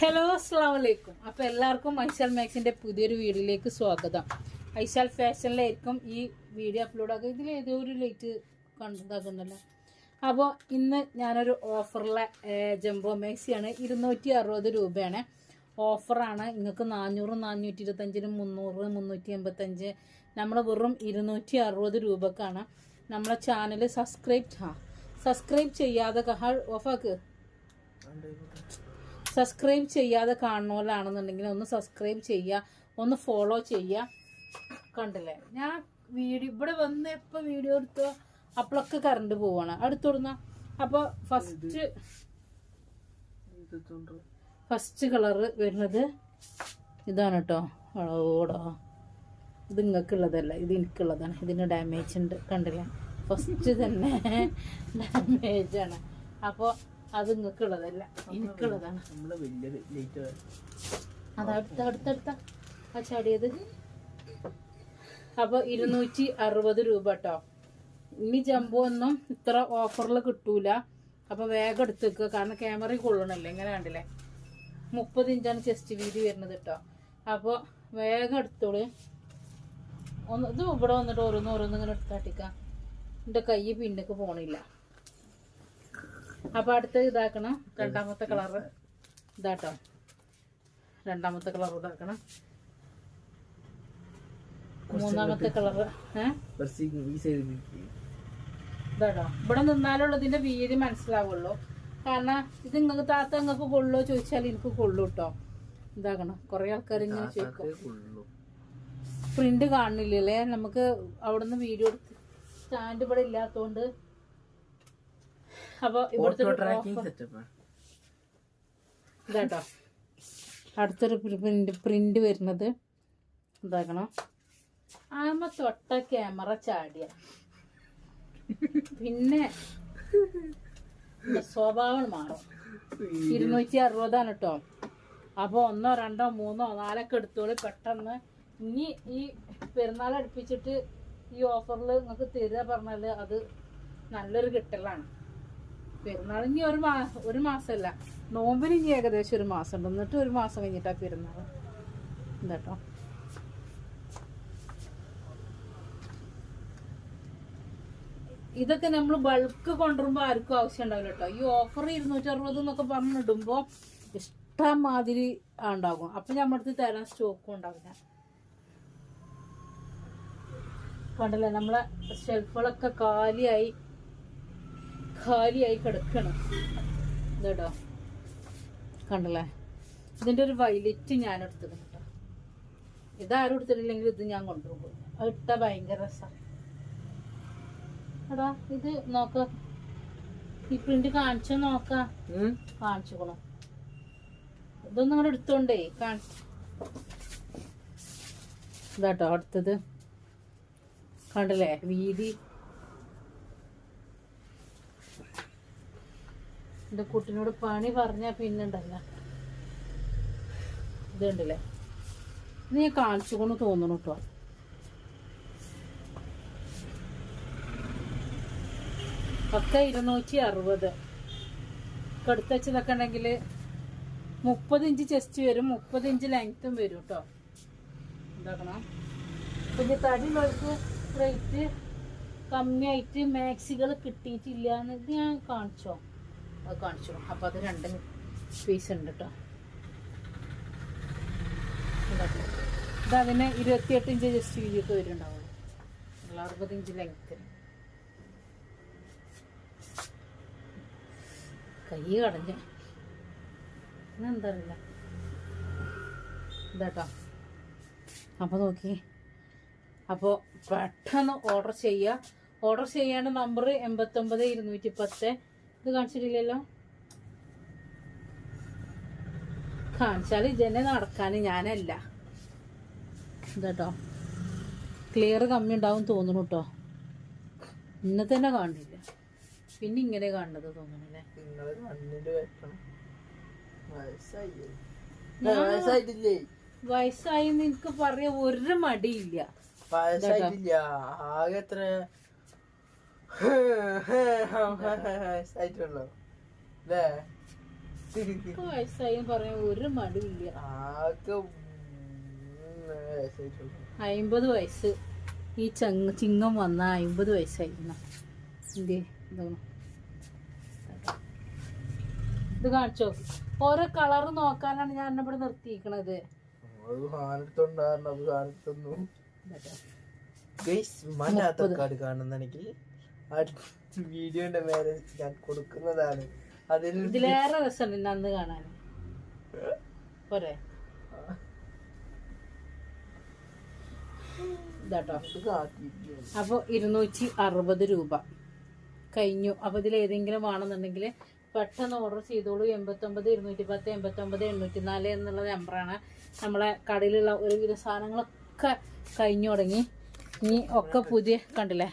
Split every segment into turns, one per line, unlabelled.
Hello അസ്സാം വലൈക്കും അപ്പോൾ എല്ലാവർക്കും ഐശാൽ മാക്സിന്റെ പുതിയൊരു വീഡിയോയിലേക്ക് സ്വാഗതം. ഐശാൽ ഫാഷനിലായിരിക്കും ഈ വീഡിയോ അപ്ലോഡ് ആക്കുക. ഇതിൽ ഏതോ ഒരു ലൈറ്റ് കണ്ടാക്കുന്നുണ്ടല്ലോ അപ്പോൾ ഇന്ന് ഞാനൊരു ഓഫറിലെ ജംബോ മാക്സിയാണ് ഇരുന്നൂറ്റി അറുപത് രൂപയാണ്. ഓഫറാണ് നിങ്ങൾക്ക് നാനൂറ് നാനൂറ്റി ഇരുപത്തഞ്ചിന് മുന്നൂറ് മുന്നൂറ്റി എൺപത്തഞ്ച് നമ്മൾ വെറും ഇരുന്നൂറ്റി അറുപത് രൂപക്കാണ്. നമ്മളെ ചാനൽ സബ്സ്ക്രൈബ് ആ സബ്സ്ക്രൈബ് ചെയ്യാതെ കഹാൾ ഓഫാക്ക് സബ്സ്ക്രൈബ് ചെയ്യാതെ കാണുന്നവരാണെന്നുണ്ടെങ്കിൽ ഒന്ന് സബ്സ്ക്രൈബ് ചെയ്യുക ഒന്ന് ഫോളോ ചെയ്യുക കണ്ടില്ലേ? ഞാൻ വീഡിയോ ഇവിടെ വന്ന് എപ്പോൾ വീഡിയോ എടുത്തോ അപ്പോഴൊക്കെ കറണ്ട് പോവാണ്. അടുത്തോടുന്ന അപ്പോൾ ഫസ്റ്റ് ഫസ്റ്റ് കളറ് വരുന്നത് ഇതാണ് കേട്ടോ ഓടോ. ഇത് നിങ്ങൾക്കുള്ളതല്ല ഇത് എനിക്കുള്ളതാണ്. ഇതിന് ഡാമേജ് ഉണ്ട്. കണ്ടില്ലേ? ഫസ്റ്റ് തന്നെ ഡാമേജാണ് അപ്പോൾ അത് നിങ്ങൾക്കുള്ളതല്ല എനിക്കുള്ളതാണ്. അതടുത്ത അടുത്തടുത്ത ആ ചാടിയത്. അപ്പോൾ ഇരുന്നൂറ്റി അറുപത് രൂപ കേട്ടോ ഇനി ജംബോ ഒന്നും ഇത്ര ഓഫറിൽ കിട്ടൂല. അപ്പൊ വേഗം എടുത്ത് വെക്കുക കാരണം ക്യാമറ കൊള്ളണല്ലേ? ഇങ്ങനെ കണ്ടില്ലേ? മുപ്പത് ഇഞ്ചാണ് ചെസ്റ്റ് വീതി വരുന്നത് കേട്ടോ അപ്പോൾ വേഗം എടുത്തോളൂ. ഒന്ന് ഇത് ഇവിടെ വന്നിട്ട് ഓരോന്ന് ഓരോന്ന് ഇങ്ങനെ എടുത്താട്ടിക്കാം എന്റെ കൈ പിന്നക്ക് പോണില്ല. അപ്പൊ അടുത്ത ഇതാക്കണം. രണ്ടാമത്തെ കളറ് ഇതാട്ടോ. രണ്ടാമത്തെ കളർ ഇതാക്കണം. മൂന്നാമത്തെ കളറ് ഇതാട്ടോ. ഇവിടെ നിന്നാലുള്ള ഇതിന്റെ വീതി മനസ്സിലാവുള്ളൂ. കാരണം ഇത് നിങ്ങൾക്ക് താത്ത നിങ്ങൾക്ക് കൊള്ളോ ചോദിച്ചാൽ എനിക്ക് കൊള്ളു കേട്ടോ ഇതാക്കണം. കൊറേ ആൾക്കാർ ഇങ്ങനെ ചോദിക്കും. പ്രിന്റ് കാണുന്നില്ലല്ലേ നമുക്ക് അവിടുന്ന് വീഡിയോ എടുത്ത്. സ്റ്റാൻഡ് ഇവിടെ ഇല്ലാത്തോണ്ട് അപ്പൊ ഇവിടുത്തെ ഇതാട്ടോ. അടുത്തൊരു പ്രിന്റ് പ്രിന്റ് വരുന്നത്. ഇതാക്കണം. ആമ തൊട്ട ക്യാമറ ചാടിയ. പിന്നെ സ്വഭാവം മാറും. ഇരുന്നൂറ്റി അറുപതാണ് കേട്ടോ അപ്പോൾ ഒന്നോ രണ്ടോ മൂന്നോ നാലൊക്കെ എടുത്തോളി പെട്ടെന്ന്. ഇനി ഈ പെരുന്നാൾ അടുപ്പിച്ചിട്ട് ഈ ഓഫറിൽ നിങ്ങൾക്ക് തരിക പറഞ്ഞാൽ അത് നല്ലൊരു കിട്ടലാണ്. പെരുന്നാൾ ഇനി ഒരു മാ ഒരു മാസമല്ല. നോമ്പിന് ഇനി ഏകദേശം ഒരു മാസം ഉണ്ട് എന്നിട്ട് ഒരു മാസം കഴിഞ്ഞിട്ടാ പെരുന്നാൾ എന്താട്ടോ ഇതൊക്കെ നമ്മൾ ബൾക്ക് കൊണ്ടുവരുമ്പോൾ ആർക്കും ആവശ്യം ഉണ്ടാവില്ല കേട്ടോ ഈ ഓഫർ ഇരുന്നൂറ്റി അറുപത് എന്നൊക്കെ പറഞ്ഞിടുമ്പോൾ ഇഷ്ടം മാതിരി ഉണ്ടാകും. അപ്പം നമ്മളടുത്ത് തരാൻ സ്റ്റോക്കും ഉണ്ടാവില്ല. കണ്ടല്ലേ? നമ്മളെ ഷെൽഫുകളൊക്കെ കാലിയായി. കാലിയായി കിടക്കണം. ഇതോ കണ്ടല്ലേ? ഇതിന്റെ ഒരു വൈലറ്റ് ഞാൻ എടുത്തത് കേട്ടോ. ഇതാരും എടുത്തിട്ടില്ലെങ്കിൽ ഇത് ഞാൻ കൊണ്ടുപോകും. അത് ഇട്ട ഭയങ്കര രസമാണ് എടാ ഇത് നോക്ക. ഈ പ്രിന്റ് കാണിച്ചു നോക്ക. കാണിച്ചുക്കണോ ഇതൊന്നും ഇങ്ങനെ എടുത്തോണ്ടേ കാണിച്ചു. ഇതാട്ടോ അടുത്തത്. കണ്ടല്ലേ? വീതി. എന്റെ കുട്ടിനോട് പണി പറഞ്ഞാ പിന്നുണ്ടല്ല. ഇതുണ്ടല്ലേ? ഇത് ഞാൻ കാണിച്ചുകൊണ്ട് തോന്നണം കേട്ടോ ഒക്കെ ഇരുന്നൂറ്റി അറുപത്. കടുത്തച്ചതൊക്കെ ഉണ്ടെങ്കിൽ മുപ്പത് ഇഞ്ച് ചെസ്റ്റ് വരും മുപ്പത് ഇഞ്ച് ലെങ്ത്തും വരും കേട്ടോ എന്താക്കണം പിന്നെ തടിയുള്ളവർക്ക് റേറ്റ് കമ്മിയായിട്ട് മാക്സികൾ കിട്ടിയിട്ടില്ല എന്നിട്ട് ഞാൻ കാണിച്ചോ? അത് കാണിച്ചു അപ്പോൾ അത് രണ്ട് പീസ് ഉണ്ട് കേട്ടോ അതിന് ഇരുപത്തിയെട്ട് ഇഞ്ച് ജസ്റ്റ് വീതിയൊക്കെ വരുന്നുണ്ടാവുള്ളൂ അറുപത് ഇഞ്ച് ലെങ്ത്തിന് കൈ കടഞ്ഞു. എന്താ അറിയില്ല ഇതാട്ടോ അപ്പോൾ നോക്കി. അപ്പോൾ പെട്ടെന്ന് ഓർഡർ ചെയ്യുക ഓർഡർ ചെയ്യേണ്ട നമ്പർ എൺപത്തൊമ്പത് ഇരുന്നൂറ്റി പത്ത് ഇത് കാണിച്ചിട്ടില്ലല്ലോ? കാണിച്ചാൽ ഇതന്നെ നടക്കാൻ ഞാനല്ല. ഇതട്ടോ. ക്ലിയർ കമ്മി ഉണ്ടാവും തോന്നുന്നു കേട്ടോ ഇന്ന് തന്നെ കാണില്ല. പിന്നെ ഇങ്ങനെ കാണുന്നത് തോന്നണല്ലേ
വയസ്സായി
നിനക്ക് പറയാ ഒരു മടിയില്ല.
ആകെ എത്ര വയസ്സായിട്ടുള്ളൂ അല്ലേ
വയസ്സായി പറയാൻ ഒരു. അയിമ്പത് വയസ്സ്. ഈ ചങ്ങ ചിങ്ങം വന്ന അയിമ്പത് വയസ്സായി. എന്തേ ഇതാണ്? ഇത് കാണിച്ചോ? ഓരോ കളർ നോക്കാനാണ് ഞാൻ എന്നെ ഇവിടെ നിർത്തിയിരിക്കണത്.
കാണുന്നെങ്കിൽ അടുത്ത വീഡിയോന്റെ പേര് ഞാൻ കൊടുക്കുന്നതാണ്. അതിൽ
ഇതിലേറെ രസമുണ്ട് അന്ന് കാണാൻ. പോരെ. ഇതാട്ടോ. അപ്പോൾ ഇരുന്നൂറ്റി അറുപത് രൂപ. കഴിഞ്ഞു. അപ്പോൾ ഇതിൽ ഏതെങ്കിലും വേണമെന്നുണ്ടെങ്കിൽ പെട്ടെന്ന് ഓർഡർ ചെയ്തോളൂ. എൺപത്തൊമ്പത് ഇരുന്നൂറ്റി പത്ത് എൺപത്തൊമ്പത് എണ്ണൂറ്റി നാല് എന്നുള്ള നമ്പറാണ്. നമ്മളെ കടയിലുള്ള ഒരുവിധ സാധനങ്ങളൊക്കെ കഴിഞ്ഞു തുടങ്ങി. ഇനി ഒക്കെ പുതിയ കണ്ടില്ലേ?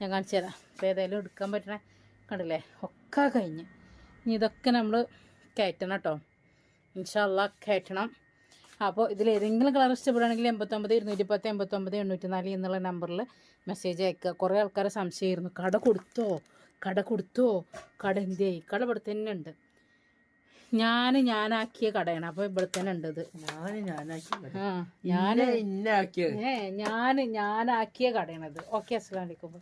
ഞാൻ കാണിച്ചു തരാം. അപ്പോൾ ഏതായാലും എടുക്കാൻ പറ്റണ കണ്ടില്ലേ? ഒക്കെ കഴിഞ്ഞ്. ഇനി ഇതൊക്കെ നമ്മൾ കയറ്റണം കേട്ടോ. ഇൻഷാല്ല കയറ്റണം. അപ്പോൾ ഇതിൽ ഏതെങ്കിലും കളർ ഇഷ്ടപ്പെടുകയാണെങ്കിൽ എൺപത്തൊമ്പത് ഇരുന്നൂറ്റി പത്ത് എൺപത്തൊമ്പത് എണ്ണൂറ്റി നാല് എന്നുള്ള നമ്പറിൽ മെസ്സേജ് അയക്കുക. കുറേ ആൾക്കാരെ സംശയമായിരുന്നു. കട കൊടുത്തോ? കട കൊടുത്തോ? കട എന്തേ കട ഇവിടെ തന്നെ ഉണ്ട്. ഞാൻ ഞാനാക്കിയ കടയാണ്. അപ്പോൾ ഇവിടെ തന്നെ ഉണ്ട് ഇത്. ഞാൻ ഞാനാക്കിയ കടയാണത് ഓക്കെ അസ്സാം വലൈക്കും